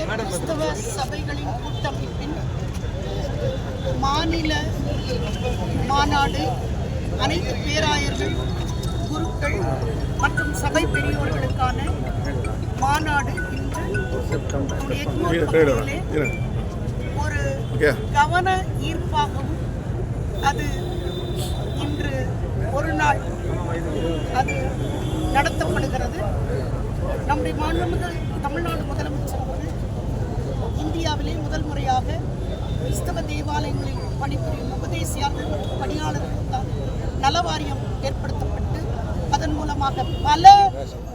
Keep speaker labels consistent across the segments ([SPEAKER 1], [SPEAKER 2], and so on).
[SPEAKER 1] கிறிஸ்தவ சபைகளின் கூட்டமைப்பின் மாநில மாநாடு அனைத்து பேராயர்கள் குருக்கள் மற்றும் சபை பெரியோர்களுக்கான மாநாடு இன்று ஒரு கவன ஈர்ப்பாகவும் அது இன்று ஒரு நாள் அது நடத்தப்படுகிறது. நம்முடைய மாண்புமிகு தமிழ்நாடு முதலமைச்சர் அவர்கள் இந்தியாவிலே முதல் முறையாக கிறிஸ்தவ தேவாலயங்களில் பணிபுரியும் உபதேசியாளர்கள் மற்றும் பணியாளர்களுக்கான நலவாரியம் ஏற்படுத்தப்பட்டு அதன் மூலமாக பல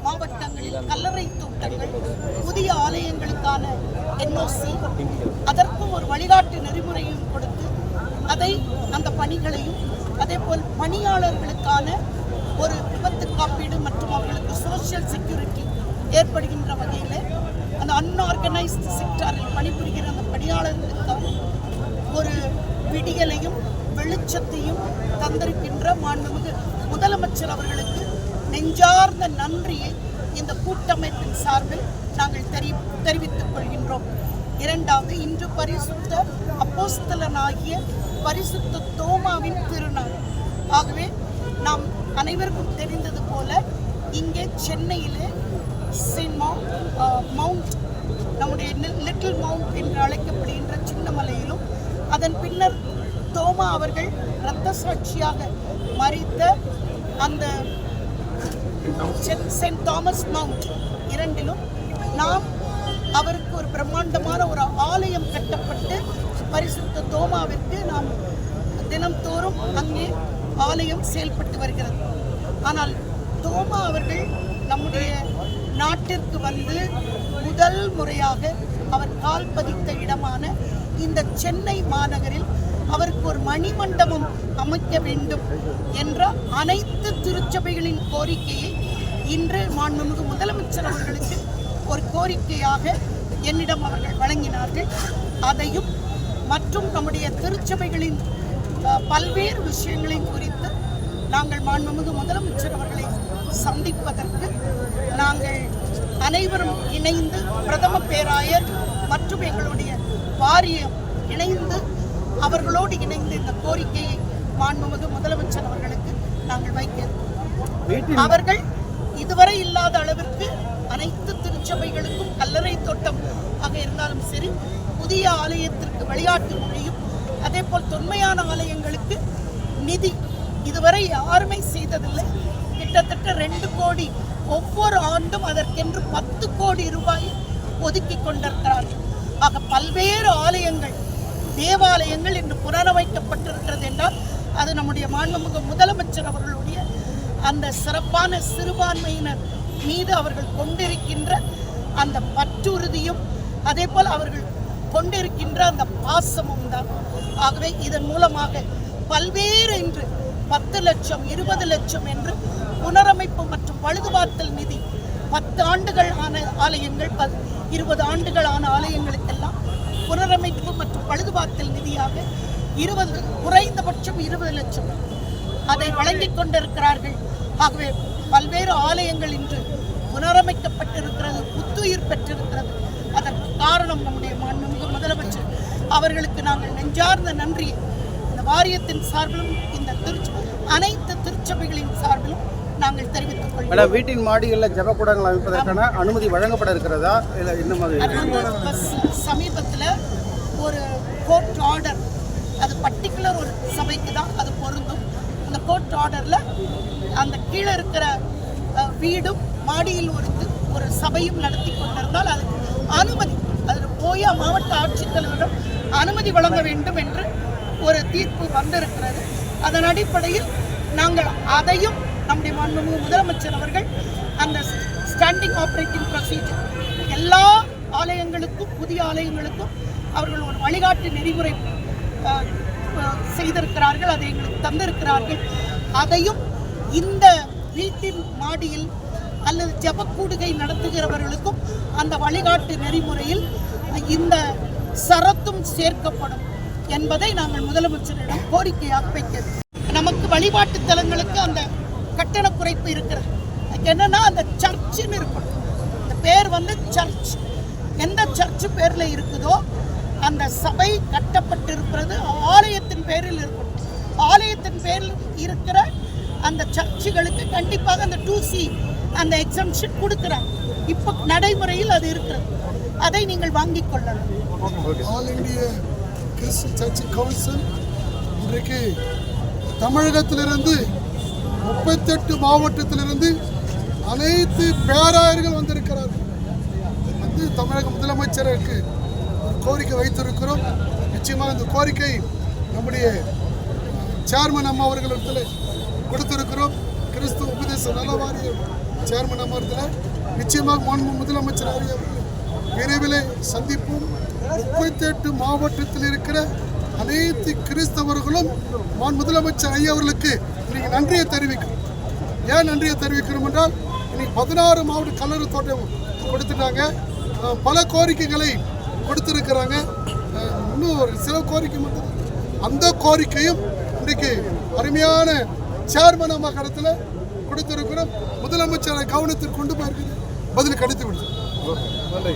[SPEAKER 1] மாவட்டங்களில் கல்லறை தோட்டங்கள் புதிய ஆலயங்களுக்கான என்ஓசி அதற்கும் ஒரு வழிகாட்டு நெறிமுறையும் கொடுத்து அதை அந்த பணிகளையும் அதே போல் பணியாளர்களுக்கான ஒரு விபத்து காப்பீடு மற்றும் அவர்களுக்கு சோஷியல் செக்யூரிட்டி ஏற்படுகின்ற வகையில் அந்த அன்ஆர்கனைஸ்டு செக்டாரில் பணிபுரிகிற அந்த பணியாளர்களுக்கான ஒரு விடியலையும் வெளிச்சத்தையும் தந்திருக்கின்ற மாண்புமிகு முதலமைச்சர் அவர்களுக்கு நெஞ்சார்ந்த நன்றியை இந்த கூட்டமைப்பின் சார்பில் நாங்கள் தெரி தெரிவித்துக் கொள்கின்றோம். இரண்டாவது இன்று பரிசுத்த அப்போஸ்தலனாகிய பரிசுத்த தோமாவின் திருநாள். ஆகவே நாம் அனைவருக்கும் தெரிந்தது போல இங்கே சென்னையிலே சின்மா மவுண்ட் மவுண்ட் நம்முடைய லிட்டில் மவுண்ட் என்று அழைக்கப்படுகின்ற சின்னமலையிலும் அதன் பின்னர் தோமா அவர்கள் இரத்த சாட்சியாக மறித்த அந்த சென்ட் தாமஸ் மவுண்ட் இரண்டிலும் நாம் அவருக்கு ஒரு பிரம்மாண்டமான ஒரு ஆலயம் கட்டப்பட்டு பரிசுத்த தோமாவிற்கு நாம் தினம்தோறும் அங்கே ஆலயம் செயல்பட்டு வருகிறது. ஆனால் தோமா அவர்கள் நம்முடைய நாட்டிற்கு வந்து முதல் முறையாக அவர் கால் பதித்த இடமான இந்த சென்னை மாநகரில் அவருக்கு ஒரு மணிமண்டபம் அமைக்க வேண்டும் என்ற அனைத்து திருச்சபைகளின் கோரிக்கையை இன்று மாண்புமிகு முதலமைச்சர் அவர்களுக்கு ஒரு கோரிக்கையாக என்னிடம் அவர்கள் வழங்கினார்கள். அதையும் மற்றும் நம்முடைய திருச்சபைகளின் பல்வேறு விஷயங்களையும் குறித்து நாங்கள் மாண்புமிகு முதலமைச்சர் அவர்களை சந்திப்பதற்கு நாங்கள் அனைவரும் இணைந்து பிரதம பேராயர் மற்றும் எங்களுடைய வாரியம் இணைந்து அவர்களோடு இணைந்து இந்த கோரிக்கையை மாண்புமிகு முதலமைச்சர் அவர்களுக்கு நாங்கள் வைக்க இருக்கிறோம். அவர்கள் இதுவரை இல்லாத அளவிற்கு அனைத்து திருச்சபைகளுக்கும் கல்லறை தோட்டம் ஆக இருந்தாலும் சரி புதிய ஆலயத்திற்கு விளையாட்டு மொழியும் அதே போல் தொன்மையான ஆலயங்களுக்கு நிதி இதுவரை யாருமே செய்ததில்லை கிட்டத்தட்ட ரெண்டு கோடி ஒவ்வொரு ஆண்டும் அதற்கென்று பத்து கோடி ரூபாய் ஒதுக்கி கொண்டிருக்கிறார்கள் ஆக பல்வேறு ஆலயங்கள் தேவாலயங்கள் இன்று புனரமைக்கப்பட்டிருக்கிறது என்றால் அது நம்முடைய மாண்புமிகு முதலமைச்சர் அவர்களுடைய அந்த சிறப்பான சிறுபான்மையினர் மீது அவர்கள் கொண்டிருக்கின்ற அந்த பற்றுறுதியும் அதே போல் அவர்கள் கொண்டிருக்கின்ற அந்த பாசமும் தான். ஆகவே இதன் மூலமாக பல்வேறு இன்று பத்து லட்சம் இருபது லட்சம் என்று புனரமைப்பு மற்றும் பழுதுபார்த்தல் நிதி பத்து ஆண்டுகள் ஆன ஆலயங்கள் இருபது ஆண்டுகள் ஆன ஆலயங்களுக்கெல்லாம் புனரமைப்பு மற்றும் பழுதுபார்த்தல் நிதியாக இருபது குறைந்தபட்சம் இருபது லட்சம் அதை வழங்கிக் கொண்டிருக்கிறார்கள். ஆகவே பல்வேறு ஆலயங்கள் இன்று புனரமைக்கப்பட்டிருக்கிறது புத்துயிர் பெற்றிருக்கிறது. அதற்கு காரணம் நம்முடைய மாண்புமிகு முதலமைச்சர் அவர்களுக்கு நாங்கள் நெஞ்சார்ந்த நன்றி இந்த வாரியத்தின் சார்பிலும் இந்த திருச்சி அனைத்து திருச்சபைகளின் சார்பிலும் நாங்கள் தெரிவித்துக் கொள்கிறோம்.
[SPEAKER 2] மேடம் வீட்டின் மாடிகளில் ஜபக்கூடங்கள் அமைப்பதற்கான அனுமதி வழங்கப்பட இருக்கிறதா? இல்லை இந்த மாதிரி?
[SPEAKER 1] அது சமீபத்துல ஒரு கோர்ட் ஆர்டர் அது பர்டிகுலர் ஒரு சபைக்கு தான் அது பொருந்தும். அந்த கோர்ட் ஆர்டர்ல அந்த கீழே இருக்கிற வீடும் மாடியில் ஒரு ஒரு சபையும் நடத்தி கொண்டிருந்தால் அதுக்கு அனுமதி அதில் போய் மாவட்ட ஆட்சித்தலைவரிடம் அனுமதி வழங்க வேண்டும் என்று ஒரு தீர்ப்பு வந்திருக்கிறது. அதன் அடிப்படையில் நாங்கள் அதையும் நம்முடைய மாண்புமிகு முதலமைச்சர் அவர்கள் அந்த ஸ்டாண்டிங் ஆப்ரேட்டிங் ப்ரொசீஜர் எல்லா ஆலயங்களுக்கும் புதிய ஆலயங்களுக்கும் அவர்கள் ஒரு வழிகாட்டு நெறிமுறை செய்திருக்கிறார்கள் அதை எங்களுக்கு தந்திருக்கிறார்கள். அதையும் இந்த வீட்டின் மாடியில் அல்லது ஜபக்கூடுகை நடத்துகிறவர்களுக்கும் அந்த வழிகாட்டு நெறிமுறையில் இந்த சரத்தும் சேர்க்கப்படும் என்பதை நாங்கள் முதலமைச்சரிடம் கோரிக்கையாக வைக்கிறோம். நமக்கு வழிபாட்டு தலங்களுக்கு அந்த கட்டண குறைப்பு இருக்கிறது. அதுக்கு என்னன்னா அந்த சர்ச்சுன்னு இருக்கணும் இந்த பேர் வந்து சர்ச். எந்த சர்ச்சு பேரில் இருக்குதோ அந்த சபை கட்டப்பட்டிருக்கிறது ஆலயத்தின் பேரில் இருக்கும். ஆலயத்தின் பேரில் இருக்கிற அந்த சர்ச்சுகளுக்கு கண்டிப்பாக அந்த டூ சி அந்த எக்ஸம்ஷன் கொடுக்குறாங்க. இப்போ நடைமுறையில் அது இருக்கிறது. அதை நீங்கள் வாங்கிக் கொள்ளலாம்.
[SPEAKER 3] ஆல் இந்திய கிறிஸ்து சர்ச் கவுன்சில் இன்றைக்கு தமிழகத்திலிருந்து முப்பத்தெட்டு மாவட்டத்திலிருந்து அனைத்து பேராயர்கள் வந்திருக்கிறார்கள். வந்து தமிழக முதலமைச்சருக்கு ஒரு கோரிக்கை வைத்திருக்கிறோம். நிச்சயமாக இந்த கோரிக்கை நம்முடைய சேர்மன் அம்மா அவர்களிடத்தில் கொடுத்திருக்கிறோம். கிறிஸ்துவ உபதேச நலவாரிய சேர்மன் அம்மா இடத்துல நிச்சயமாக மாண்பு முதலமைச்சர் அவர்கள் விரைவில் சந்திப்போம். முப்பத்தெட்டு மாவட்டத்தில் இருக்கிற அனைத்து கிறிஸ்தவர்களும் மான் முதலமைச்சர் ஐயா அவர்களுக்கு இன்னைக்கு நன்றியை தெரிவிக்கிறோம் ஏன் நன்றியை தெரிவிக்கிறோம் என்றால் இன்னைக்கு பதினாறு மாவட்ட கல்லூரி தோட்டம் கொடுத்துட்டாங்க. பல கோரிக்கைகளை கொடுத்துருக்கிறாங்க. இன்னும் ஒரு சில கோரிக்கை மட்டும். அந்த கோரிக்கையும் இன்றைக்கு அருமையான சேர்மன் அம்மா கடத்தில் கொடுத்திருக்கிறோம். முதலமைச்சரை கவனத்தில் கொண்டு போயிருக்கிறது பதில் கிடைத்து விடுது